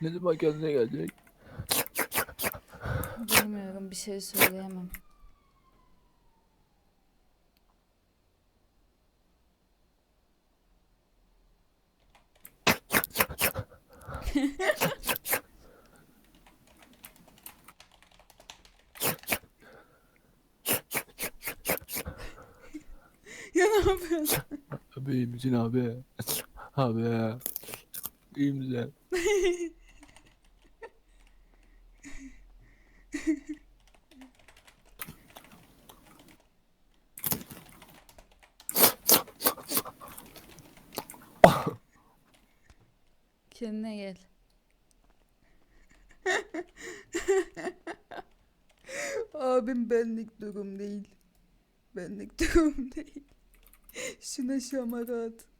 Ne zaman kendine gelecek? Bilmiyorum bir şey söyleyemem. ya ne yapıyorsun? Abi iyi misin abi? Abi. İyi misin? Kendine gel. Abim benlik durum değil. Benlik durum değil. Şuna şamara at.